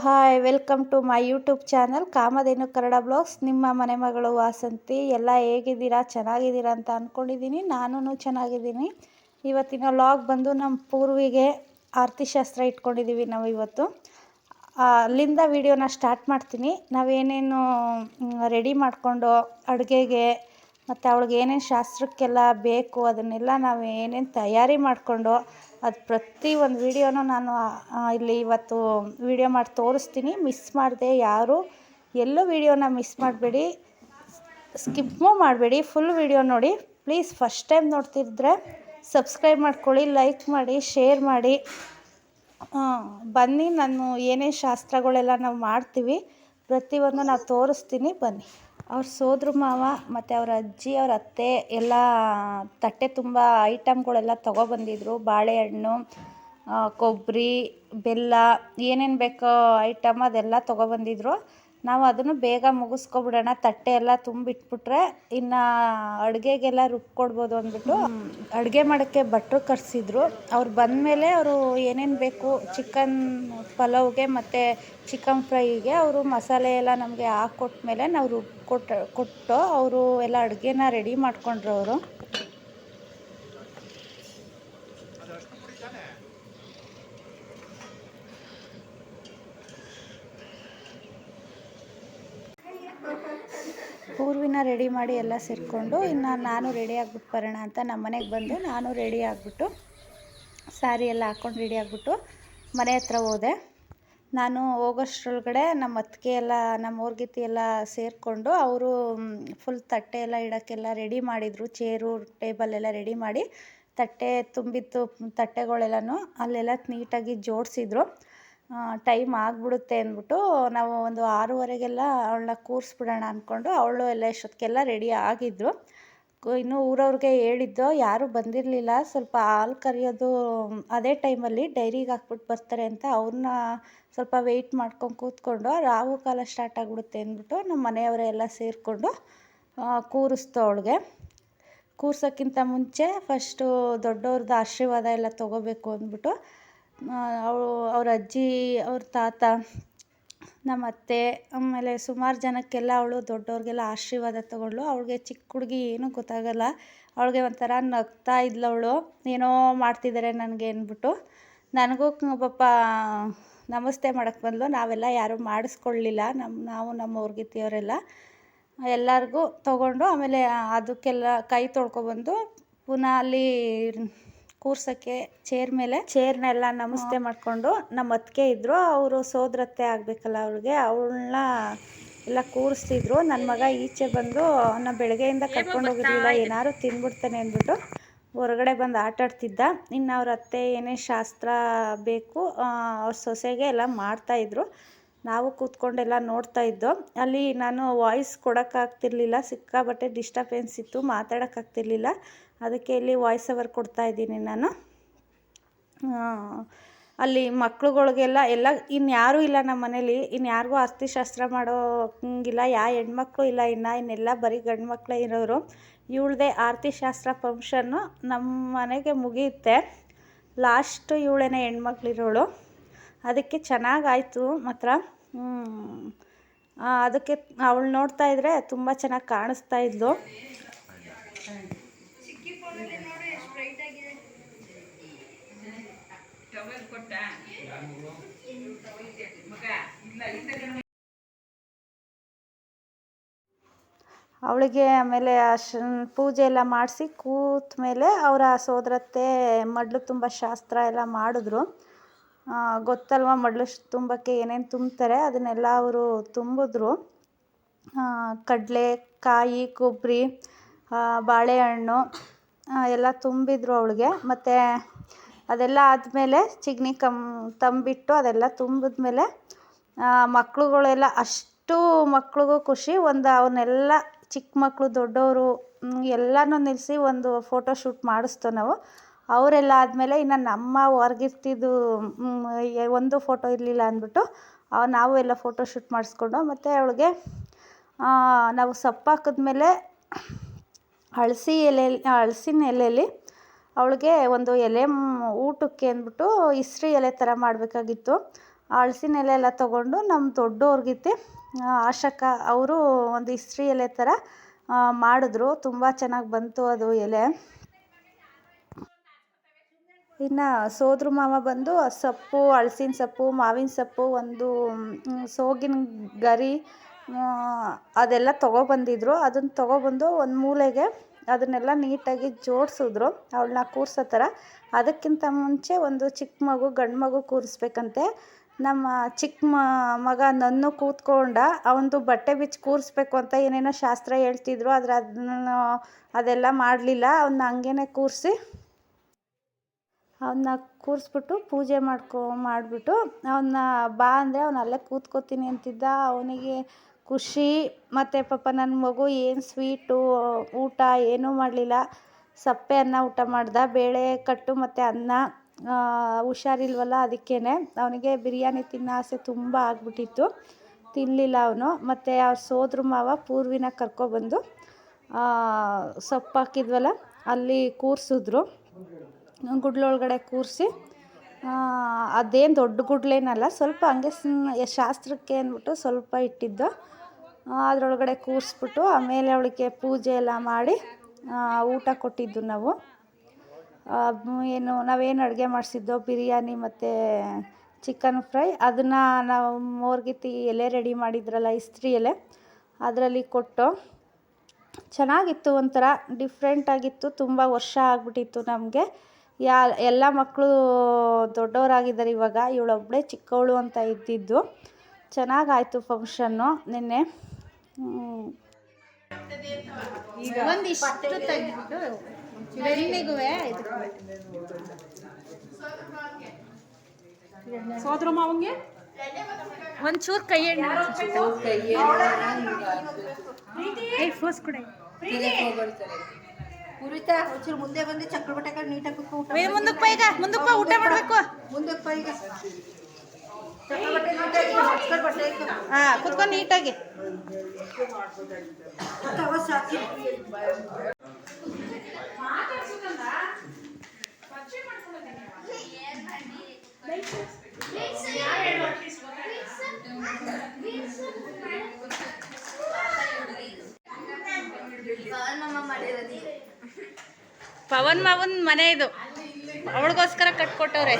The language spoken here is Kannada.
Hi welcome to my YouTube channel Kamadhenu Kannada blogs ನಿಮ್ಮ ಮನೆ ಮಗಳು ವಾಸಂತಿ ಎಲ್ಲ ಹೇಗಿದ್ದೀರಾ ಚೆನ್ನಾಗಿದ್ದೀರಾ ಅಂತ ಅಂದ್ಕೊಂಡಿದ್ದೀನಿ ನಾನು ಚೆನ್ನಾಗಿದ್ದೀನಿ ಇವತ್ತಿನ ಲಾಗ್ ಬಂದು ನಮ್ಮ ಪೂರ್ವಿಗೆ ಆರತಿ ಶಾಸ್ತ್ರ ಇಟ್ಕೊಂಡಿದ್ದೀವಿ ನಾವು ಇವತ್ತು ಅಲ್ಲಿಂದ ವಿಡಿಯೋನ ಸ್ಟಾರ್ಟ್ ಮಾಡ್ತೀನಿ. ನಾವೇನೇನು ರೆಡಿ ಮಾಡಿಕೊಂಡು ಅಡುಗೆಗೆ ಮತ್ತು ಅವಳಿಗೆ ಏನೇನು ಶಾಸ್ತ್ರಕ್ಕೆಲ್ಲ ಬೇಕು ಅದನ್ನೆಲ್ಲ ನಾವು ಏನೇನು ತಯಾರಿ ಮಾಡಿಕೊಂಡು ಅದು ಪ್ರತಿ ಒಂದು ವೀಡಿಯೋನೂ ನಾನು ಇಲ್ಲಿ ಇವತ್ತು ವೀಡಿಯೋ ಮಾಡಿ ತೋರಿಸ್ತೀನಿ. ಮಿಸ್ ಮಾಡದೆ ಯಾರು, ಎಲ್ಲೂ ವೀಡಿಯೋನ ಮಿಸ್ ಮಾಡಬೇಡಿ. ಸ್ಕಿಪ್ಪು ಮಾಡಬೇಡಿ. ಫುಲ್ ವೀಡಿಯೋ ನೋಡಿ. ಪ್ಲೀಸ್ ಫಸ್ಟ್ ಟೈಮ್ ನೋಡ್ತಿದ್ರೆ ಸಬ್ಸ್ಕ್ರೈಬ್ ಮಾಡ್ಕೊಳ್ಳಿ ಲೈಕ್ ಮಾಡಿ ಶೇರ್ ಮಾಡಿ. ಬನ್ನಿ, ನಾನು ಏನೇನು ಶಾಸ್ತ್ರಗಳೆಲ್ಲ ನಾವು ಮಾಡ್ತೀವಿ, ಪ್ರತಿಯೊಂದು ನಾವು ತೋರಿಸ್ತೀನಿ, ಬನ್ನಿ. ಅವ್ರ ಸೋದ್ರ ಮಾವ, ಮತ್ತು ಅವ್ರ ಅಜ್ಜಿ, ಅವ್ರ ಅತ್ತೆ ಎಲ್ಲ ತಟ್ಟೆ ತುಂಬ ಐಟಮ್ಗಳೆಲ್ಲ ತೊಗೊಬಂದಿದ್ರು. ಬಾಳೆಹಣ್ಣು ಕೊಬ್ಬರಿ ಬೆಲ್ಲ, ಏನೇನು ಬೇಕೋ ಐಟಮ್ ಅದೆಲ್ಲ ತೊಗೊಬಂದಿದ್ರು. ನಾವು ಅದನ್ನು ಬೇಗ ಮುಗಿಸ್ಕೊಬಿಡೋಣ. ತಟ್ಟೆ ಎಲ್ಲ ತುಂಬಿಟ್ಬಿಟ್ರೆ ಇನ್ನು ಅಡುಗೆಗೆಲ್ಲ ರುಬ್ಕೊಡ್ಬೋದು ಅಂದ್ಬಿಟ್ಟು ಅಡುಗೆ ಮಾಡೋಕ್ಕೆ ಭಟ್ರು ಕರೆಸಿದ್ರು. ಅವ್ರು ಬಂದಮೇಲೆ ಅವರು ಏನೇನು ಬೇಕು, ಚಿಕನ್ ಪಲಾವ್ಗೆ ಮತ್ತು ಚಿಕನ್ ಫ್ರೈಗೆ ಅವರು ಮಸಾಲೆ ಎಲ್ಲ ನಮಗೆ ಹಾಕ್ಕೊಟ್ಮೇಲೆ ನಾವು ರುಬ್ಕೊಟ್ಟು ಕೊಟ್ಟು ಅವರು ಎಲ್ಲ ಅಡುಗೆನ ರೆಡಿ ಮಾಡಿಕೊಂಡ್ರು ಅವರು. ಹೂವಿನ ರೆಡಿ ಮಾಡಿ ಎಲ್ಲ ಸೇರಿಕೊಂಡು ಇನ್ನು ನಾನು ರೆಡಿ ಆಗ್ಬಿಟ್ಟು ಬರೋಣ ಅಂತ ನಮ್ಮ ಮನೆಗೆ ಬಂದು ನಾನು ರೆಡಿ ಆಗಿಬಿಟ್ಟು ಸ್ಯಾರಿ ಎಲ್ಲ ಹಾಕ್ಕೊಂಡು ರೆಡಿ ಆಗಿಬಿಟ್ಟು ಮನೆ ಹತ್ರ ಹೋದೆ. ನಾನು ಹೋಗೋಷ್ಟ್ರೊಳಗಡೆ ನಮ್ಮ ಅತ್ತಿಗೆ ಎಲ್ಲ, ನಮ್ಮ ಊರ್ಗಿತಿ ಎಲ್ಲ ಸೇರಿಕೊಂಡು ಅವರು ಫುಲ್ ತಟ್ಟೆ ಎಲ್ಲ ಇಡೋಕ್ಕೆಲ್ಲ ರೆಡಿ ಮಾಡಿದರು. ಚೇರು, ಟೇಬಲ್ ಎಲ್ಲ ರೆಡಿ ಮಾಡಿ ತಟ್ಟೆ ತುಂಬಿತ್ತು ತಟ್ಟೆಗಳೆಲ್ಲನೂ ಅಲ್ಲೆಲ್ಲ ನೀಟಾಗಿ ಜೋಡಿಸಿದ್ರು. ಟೈಮ್ ಆಗಿಬಿಡುತ್ತೆ ಅಂದ್ಬಿಟ್ಟು ನಾವು ಒಂದು ಆರೂವರೆಗೆಲ್ಲ ಅವಳನ್ನ ಕೂರಿಸ್ಬಿಡೋಣ ಅಂದ್ಕೊಂಡು ಅವಳು ಎಲ್ಲ ಇಷ್ಟೊತ್ತಿಗೆಲ್ಲ ರೆಡಿ ಆಗಿದ್ದರು ಇನ್ನು ಊರವ್ರಿಗೆ ಹೇಳಿದ್ದು, ಯಾರೂ ಬಂದಿರಲಿಲ್ಲ. ಸ್ವಲ್ಪ ಹಾಲು ಕರೆಯೋದು ಅದೇ ಟೈಮಲ್ಲಿ ಡೈರಿಗೆ ಹಾಕ್ಬಿಟ್ಟು ಬರ್ತಾರೆ ಅಂತ ಅವ್ರನ್ನ ಸ್ವಲ್ಪ ವೆಯ್ಟ್ ಮಾಡ್ಕೊಂಡು ಕೂತ್ಕೊಂಡು ರಾವು ಕಾಲ ಸ್ಟಾರ್ಟ್ ಆಗಿಬಿಡುತ್ತೆ ಅಂದ್ಬಿಟ್ಟು ನಮ್ಮ ಮನೆಯವರೇ ಎಲ್ಲ ಸೇರಿಕೊಂಡು ಕೂರಿಸ್ತು ಅವಳಿಗೆ. ಕೂರ್ಸೋಕ್ಕಿಂತ ಮುಂಚೆ ಫಸ್ಟು ದೊಡ್ಡವ್ರದ್ದು ಆಶೀರ್ವಾದ ಎಲ್ಲ ತೊಗೋಬೇಕು ಅಂದ್ಬಿಟ್ಟು ಅವಳು ಅವ್ರ ಅಜ್ಜಿ, ಅವ್ರ ತಾತ, ನಮ್ಮ ಅತ್ತೆ, ಆಮೇಲೆ ಸುಮಾರು ಜನಕ್ಕೆಲ್ಲ ಅವಳು ದೊಡ್ಡವ್ರಿಗೆಲ್ಲ ಆಶೀರ್ವಾದ ತಗೊಂಡ್ಳು. ಅವಳಿಗೆ ಚಿಕ್ಕ ಹುಡುಗಿ ಏನೂ ಗೊತ್ತಾಗಲ್ಲ. ಅವಳಿಗೆ ಒಂಥರ ನಗ್ತಾ ಇದ್ಲು ಅವಳು. ಏನೋ ಮಾಡ್ತಿದ್ದಾರೆ ನನಗೆ ಅಂದ್ಬಿಟ್ಟು. ನನಗೂ ಪಾಪ ನಮಸ್ತೆ ಮಾಡಕ್ಕೆ ಬಂದಳು ನಾವೆಲ್ಲ ಯಾರೂ ಮಾಡಿಸ್ಕೊಳ್ಳಿಲ್ಲ. ನಮ್ಮ ನಾವು ನಮ್ಮ ಊರ್ಗಿತ್ತಿಯವರೆಲ್ಲ. ಎಲ್ಲರಿಗೂ ತಗೊಂಡು ಆಮೇಲೆ ಅದಕ್ಕೆಲ್ಲ ಕೈ ತೊಳ್ಕೊಬಂದು ಪುನಃ ಅಲ್ಲಿ ಕೂರ್ಸೋಕ್ಕೆ ಚೇರ್ ಮೇಲೆ ಚೇರ್ನೆಲ್ಲ ನಮಸ್ತೆ ಮಾಡಿಕೊಂಡು ನಮ್ಮ ಅತ್ತಿಗೆ ಇದ್ದರು ಅವರು ಸೋದರತ್ತೆ ಆಗಬೇಕಲ್ಲ ಅವ್ರಿಗೆ. ಅವಳನ್ನ ಎಲ್ಲ ಕೂರಿಸ್ತಿದ್ರು. ನನ್ನ ಮಗ ಈಚೆ ಬಂದು ಅವನ್ನ ಬೆಳಗ್ಗೆಯಿಂದ ಕರ್ಕೊಂಡು ಹೋಗಿರಲಿಲ್ಲ ಏನಾದ್ರು ತಿಂದ್ಬಿಡ್ತಾನೆ ಅಂದ್ಬಿಟ್ಟು ಹೊರಗಡೆ ಬಂದು ಆಟ ಆಡ್ತಿದ್ದ. ಇನ್ನು ಅವ್ರ ಅತ್ತೆ ಏನೇ ಶಾಸ್ತ್ರ ಬೇಕು ಅವ್ರ ಸೊಸೆಗೆ ಎಲ್ಲ ಮಾಡ್ತಾಯಿದ್ರು ನಾವು ಕೂತ್ಕೊಂಡೆಲ್ಲ ನೋಡ್ತಾ ಇದ್ದೋ, ಅಲ್ಲಿ ನಾನು ವಾಯ್ಸ್ ಕೊಡೋಕ್ಕಾಗ್ತಿರ್ಲಿಲ್ಲ ಸಿಕ್ಕಾಬಟ್ಟೆ ಡಿಸ್ಟರ್ಬೆನ್ಸ್ ಇತ್ತು, ಮಾತಾಡೋಕ್ಕಾಗ್ತಿರ್ಲಿಲ್ಲ. ಅದಕ್ಕೆ ಇಲ್ಲಿ ವಾಯ್ಸ್ ಓವರ್ ಕೊಡ್ತಾ ಇದ್ದೀನಿ ನಾನು. ಅಲ್ಲಿ ಮಕ್ಳುಗಳಿಗೆಲ್ಲ ಎಲ್ಲ ಇನ್ಯಾರೂ ಇಲ್ಲ ನಮ್ಮ ಮನೇಲಿ ಇನ್ಯಾರಿಗೂ ಅಸ್ಥಿಶಾಸ್ತ್ರ ಮಾಡೋಂಗಿಲ್ಲ ಯಾ ಹೆಣ್ಮಕ್ಳು ಇಲ್ಲ ಇನ್ನು, ಇನ್ನೆಲ್ಲ ಬರೀ ಗಂಡು ಮಕ್ಕಳೇ ಇರೋರು. ಇವಳದೇ ಆರತಿ ಶಾಸ್ತ್ರ ಫಂಕ್ಷನ್ನು ನಮ್ಮ ಮನೆಗೆ ಮುಗಿಯುತ್ತೆ. ಲಾಸ್ಟು ಇವಳೇನೆ ಹೆಣ್ಮಕ್ಳಿರೋಳು. ಅದಕ್ಕೆ ಚೆನ್ನಾಗಾಯಿತು ಮಾತ್ರ. ಅದಕ್ಕೆ ಅವಳು ನೋಡ್ತಾ ಇದ್ರೆ ತುಂಬ ಚೆನ್ನಾಗಿ ಕಾಣಿಸ್ತಾ ಇದ್ಲು. ಅವಳಿಗೆ ಆಮೇಲೆ ಅಶ್ ಪೂಜೆ ಎಲ್ಲ ಮಾಡಿಸಿ ಕೂತ ಮೇಲೆ ಅವರ ಸೋದರತ್ತೆ ಮಡ್ಲು ತುಂಬ ಶಾಸ್ತ್ರ ಎಲ್ಲ ಮಾಡಿದ್ರು. ಗೊತ್ತಲ್ವ? ಮಡ್ಲು ಶ್- ತುಂಬಕ್ಕೆ ಏನೇನು ತುಂಬ್ತಾರೆ, ಅದನ್ನೆಲ್ಲ ಅವರು ತುಂಬಿದ್ರು. ಕಡಲೆ, ಕಾಯಿ ಕೊಬ್ಬರಿ ಬಾಳೆಹಣ್ಣು ಎಲ್ಲ ತುಂಬಿದ್ರು ಅವಳಿಗೆ. ಮತ್ತು ಅದೆಲ್ಲ ಆದಮೇಲೆ ಚಿಗ್ನಿ ಕಮ್ ತಂಬಿಟ್ಟು ಅದೆಲ್ಲ ತುಂಬಿದ್ಮೇಲೆ ಮಕ್ಳುಗಳೆಲ್ಲ ಅಷ್ಟು ಮಕ್ಳಿಗೂ ಖುಷಿ. ಒಂದು ಅವನ್ನೆಲ್ಲ ಚಿಕ್ಕ ಮಕ್ಕಳು ದೊಡ್ಡವರು ಎಲ್ಲನೂ ನಿಲ್ಲಿಸಿ ಒಂದು ಫೋಟೋ ಶೂಟ್ ಮಾಡಿಸ್ತು ನಾವು. ಅವರೆಲ್ಲ ಆದಮೇಲೆ ಇನ್ನು ನಮ್ಮ ಹೊರ್ಗಿರ್ತಿದ್ದು ಒಂದು ಫೋಟೋ ಇರಲಿಲ್ಲ ಅಂದ್ಬಿಟ್ಟು ನಾವು ಎಲ್ಲ ಫೋಟೋ ಶೂಟ್ ಮಾಡಿಸ್ಕೊಂಡು ಮತ್ತು ಅವಳಿಗೆ ನಾವು ಸೊಪ್ಪು ಹಾಕಿದ್ಮೇಲೆ ಹಳಸಿ ಎಲೆ, ಹಳ್ಸಿನ ಎಲೆಯಲ್ಲಿ ಅವಳಿಗೆ ಒಂದು ಎಲೆ ಊಟಕ್ಕೆ ಅಂದ್ಬಿಟ್ಟು ಇಸ್ರಿ ಎಲೆ ಥರ ಮಾಡಬೇಕಾಗಿತ್ತು. ಹಳ್ಸಿನ ಎಲೆ ಎಲ್ಲ ತೊಗೊಂಡು ನಮ್ಮ ದೊಡ್ಡವ್ರಿಗಿತ್ತೆ ಆಶಕ ಅವರು ಒಂದು ಇಸ್ತ್ರಿ ಎಲೆ ಥರ ಮಾಡಿದ್ರು. ತುಂಬ ಚೆನ್ನಾಗಿ ಬಂತು ಅದು ಎಲೆ. ಇನ್ನು ಸೋದ್ರ ಮಾವ ಬಂದು ಸೊಪ್ಪು ಹಳಸಿನ ಸೊಪ್ಪು, ಮಾವಿನ ಸೊಪ್ಪು, ಒಂದು ಸೋಗಿನ ಗರಿ ಅದೆಲ್ಲ ತೊಗೊಬಂದಿದ್ರು. ಅದನ್ನ ತೊಗೊಬಂದು ಒಂದು ಮೂಲೆಗೆ ಅದನ್ನೆಲ್ಲ ನೀಟಾಗಿ ಜೋಡಿಸಿದ್ರು ಅವಳನ್ನ ಕೂರಿಸೋ ಥರ. ಅದಕ್ಕಿಂತ ಮುಂಚೆ ಒಂದು ಚಿಕ್ಕ ಮಗು, ಗಂಡು ಮಗು ಕೂರಿಸ್ಬೇಕಂತೆ. ನಮ್ಮ ಚಿಕ್ಕ ಮ, ಮಗ ನನ್ನು ಕೂತ್ಕೊಂಡ ಅವನದು ಬಟ್ಟೆ ಬಿಚ್ಚಿ ಕೂರಿಸ್ಬೇಕು ಅಂತ ಏನೇನೋ ಶಾಸ್ತ್ರ ಹೇಳ್ತಿದ್ರು. ಆದರೆ ಅದನ್ನು ಅದೆಲ್ಲ ಮಾಡಲಿಲ್ಲ. ಅವನ್ನ ಹಂಗೇನೆ ಕೂರಿಸಿ ಅವನ್ನ ಕೂರಿಸ್ಬಿಟ್ಟು ಪೂಜೆ ಮಾಡ್ಕೊ, ಮಾಡಿಬಿಟ್ಟು ಅವನ್ನ ಬಾ ಅಂದರೆ ಅವನು ಅಲ್ಲೇ ಕೂತ್ಕೋತೀನಿ ಅಂತಿದ್ದ. ಅವನಿಗೆ ಖುಷಿ. ಮತ್ತು ಪಾಪ ನನ್ನ ಮಗು ಏನು ಸ್ವೀಟು ಊಟ ಏನೂ ಮಾಡಲಿಲ್ಲ. ಸಪ್ಪೆ ಅನ್ನ ಊಟ ಮಾಡ್ದ. ಬೇಳೆ ಕಟ್ಟು ಮತ್ತು ಅನ್ನ ಹುಷಾರಿಲ್ವಲ್ಲ ಅದಕ್ಕೇ ಅವನಿಗೆ ಬಿರಿಯಾನಿ ತಿನ್ನೋ ಆಸೆ ತುಂಬ ಆಗ್ಬಿಟ್ಟಿತ್ತು. ತಿನ್ನಲಿಲ್ಲ ಅವನು. ಮತ್ತು ಅವ್ರ ಸೋದ್ರ ಮಾವ ಪೂರ್ವಿನ ಕರ್ಕೊಬಂದು ಸೊಪ್ಪು ಹಾಕಿದ್ವಲ್ಲ ಅಲ್ಲಿ ಕೂರಿಸಿದ್ರು. ಗುಡ್ಲೊಳಗಡೆ ಕೂರಿಸಿ ಅದೇನು ದೊಡ್ಡ ಗುಡ್ಲೇನಲ್ಲ, ಸ್ವಲ್ಪ ಹಂಗೆ ಶಾಸ್ತ್ರಕ್ಕೆ ಅಂದ್ಬಿಟ್ಟು ಸ್ವಲ್ಪ ಇಟ್ಟಿದ್ದು. ಅದರೊಳಗಡೆ ಕೂರಿಸ್ಬಿಟ್ಟು ಆಮೇಲೆ ಅವಳಿಗೆ ಪೂಜೆ ಎಲ್ಲ ಮಾಡಿ ಊಟ ಕೊಟ್ಟಿದ್ದು ನಾವು. ಏನು, ನಾವೇನು ಅಡುಗೆ ಮಾಡಿಸಿದ್ದೋ, ಬಿರಿಯಾನಿ ಮತ್ತು ಚಿಕನ್ ಫ್ರೈ, ಅದನ್ನು ನಾವು ಮೋರ್ಗಿತ್ತಿ ಎಲೆ ರೆಡಿ ಮಾಡಿದ್ರಲ್ಲ, ಇಸ್ತ್ರಿ ಎಲೆ, ಅದರಲ್ಲಿ ಕೊಟ್ಟು ಚೆನ್ನಾಗಿತ್ತು ಒಂಥರ ಡಿಫ್ರೆಂಟಾಗಿತ್ತು ತುಂಬ ವರ್ಷ ಆಗಿಬಿಟ್ಟಿತ್ತು ನಮಗೆ. ಯಾ ಎಲ್ಲ ಮಕ್ಕಳು ದೊಡ್ಡವರಾಗಿದ್ದಾರೆ ಇವಾಗ. ಇವಳೊಬ್ಬಳೇ ಚಿಕ್ಕವಳು ಅಂತ ಇದ್ದಿದ್ದು. ಚೆನ್ನಾಗಾಯಿತು ಫಂಕ್ಷನ್ನು ನಿನ್ನೆ. ಒಂದಿಷ್ಟು ಸೋದ್ರ ಮಾವಂಗೆ ಒಂಚೂರು ಕೈ ಎಣ್ಣೆ ಪುರಿತಾ ಒಂಚೂರು ಮುಂದೆ ಬಂದು ಚಕ್ರ ಬಟ್ಟೆ ನೀಟಾಗಿ ಕುತ್ಕೊ ಊಟ ಏ ಮುಂದಕ್ಕೆ ಬಾ ಈಗ ಮುಂದಕ್ಕೆ ಬಾ ಊಟ ಮಾಡಬೇಕು. ಮುಂದಕ್ಕೆ ಬಾ ಈಗ ಚಕ್ರ ಬಟ್ಟೆ ನೀಟಾಗಿ ಮಡ್ಸ್ಕೊಂಡ್ ಬಟ್ಟೆ ಹಾಂ ಕುತ್ಕೊಂಡು ನೀಟಾಗಿ. ಸಾಕಿ ಪವನ್ ಮಾವನ್ ಮನೆ ಇದು. ಅವಳಿಗೋಸ್ಕರ ಕಟ್ಕೊಟ್ಟವ್ರೆ.